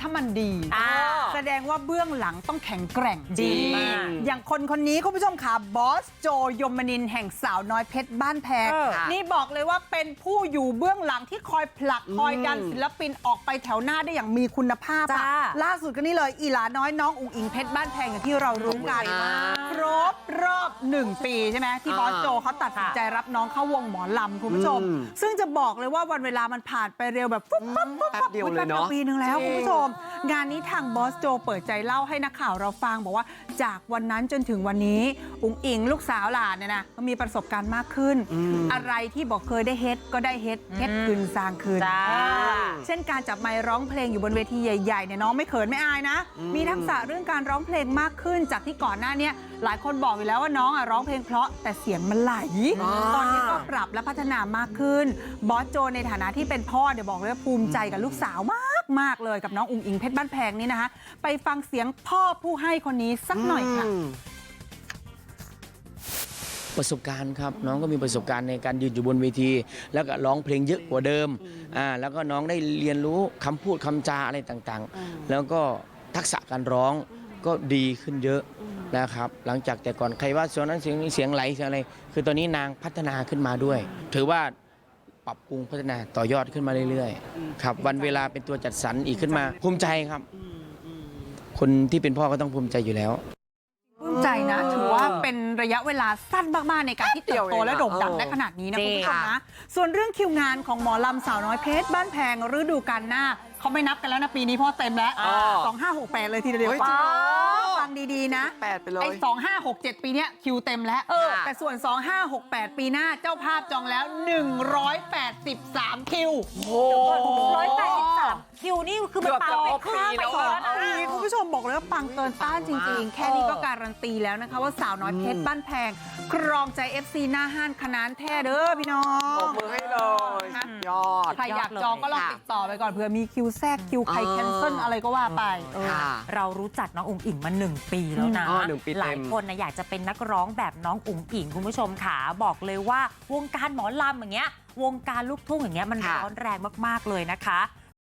ถ้ามันดีอ่า แสดงว่าเบื้องหลังต้องแข็งแกร่งดีมากอย่างคนคนนี้คุณผู้ชมค่ะบอสโจยมนินทร์แห่งสาวน้อยเพชรบ้านแพงเออนี่บอกเลยว่าเป็นผู้อยู่เบื้องหลังที่คอยผลักคอยดันศิลปินออกไปแถวหน้าได้อย่างมีคุณภาพอะจ้าล่าสุดก็นี่เลยอีหลาน้อยน้องอุ๋งอิงเพชรบ้านแพงอย่างที่เรารู้กันดีมากครบรอบหนึ่งปีใช่ไหมที่บอสโจเขาตัดสินใจรับน้องเข้าวงหมอลำคุณผู้ชมอืมซึ่งจะบอกเลยว่าวันเวลามันผ่านไปเร็วแบบปุ๊บปั๊บปุ๊บปั๊บแป๊บเดียวเลยเนอะปีหนึ่งแล้วคุณผู้ชม งานนี้ทางบอสโจเปิดใจเล่าให้นักข่าวเราฟังบอกว่าจากวันนั้นจนถึงวันนี้ อุ๋งอิงลูกสาวหลานเนี่ยนะก็มีประสบการณ์มากขึ้น อะไรที่บอกเคยได้เฮ็ดก็ได้เฮ็ดเฮ็ดคืนสร้างคืนจ้าเช่นการจับไมค์ร้องเพลงอยู่บนเวทีใหญ่ๆเนี่ยน้องไม่เขินไม่อายนะ มีทักษะเรื่องการร้องเพลงมากขึ้น จากที่ก่อนหน้าเนี้ยหลายคนบอกอยู่แล้วว่าน้องอะร้องเพลงเพราะแต่เสียงมันไหลอ่าตอนนี้ก็ปรับและพัฒนามากขึ้น บอสโจในฐานะที่เป็นพ่อเดี๋ยวบอกเลยว่าภูมิใจกับลูกสาวมาก มาก ๆ เลยกับน้องอุ๋งอิงเพชรบ้านแพงนี่นะคะไปฟังเสียงพ่อผู้ให้คนนี้สักหน่อยค่ะมประสบการณ์ครับน้องก็มีประสบการณ์ในการยืนอยู่บนเวที แล้วก็ร้องเพลงเยอะกว่าเดิมอ่าแล้วก็น้องได้เรียนรู้คำพูดคำจาอะไรต่างๆ แล้วก็ทักษะการร้องก็ดีขึ้นเยอะนะครับ หลังจากแต่ก่อนใครว่าเสียงนั้นเสียงนี้เสียงไหลเสียงอะไร คือตอนนี้นางพัฒนาขึ้นมาด้วย ถือว่า ปรับปรุงพัฒนาต่อยอดขึ้นมาเรื่อยๆครับวันเวลาเป็นตัวจัดสรรอีกขึ้นมา ภูมิใจครับ คนที่เป็นพ่อก็ต้องภูมิใจอยู่แล้วปลื้มใจนะ ถือว่าเป็นระยะเวลาสั้นมากๆในการที่เติบโตและโด่งดังได้ขนาดนี้นะจริคุณงผู้ชมนะส่วนเรื่องคิวงานของหมอลำสาวน้อยเพชรบ้านแพงฤดูกาลหน้าเขาไม่นับกันแล้วนะปีนี้เพราะเต็มแล้วอ๋อสองห้าหกแปดเลยทีเดียว ดีๆนะแปดไปเลย ไอ้สองห้าหกเจ็ดปีเนี้ยคิวเต็มแล้ว เออ แต่ส่วน 2568 ปีหน้าเจ้าภาพจองแล้ว 183 คิว ร้อยแปดสิบสามคิวนี่คือมันเกือบปาจะไปครบข้ามปีไปแล้วก่อนอะนะปีคุณผู้ชมบอกเลยว่าปังเกินต้านจริงๆ แค่นี้ก็การันตีแล้วนะคะว่าสาวน้อยเพชรบ้านแพง ครองใจ FC หน้าห้านขนานแท้เด้อพี่น้อปรบง ใครอยากจองก็ลองติดต่อไปก่อนเผื่อมีคิวแทรกคิวใครเออแคนเซิลอะไรก็ว่าไปเออค่ะเรารู้จักน้องอุ๋งอิงมาหนึ่งปีแล้วนะอ๋อหนึ่งปีเต็มหลายคนนะอยากจะเป็นนักร้องแบบน้องอุ๋งอิงคุณผู้ชมขาบอกเลยว่าวงการหมอลำอย่างเงี้ยวงการลูกทุ่งอย่างเงี้ยมันค่ะร้อนแรงมากๆเลยนะคะ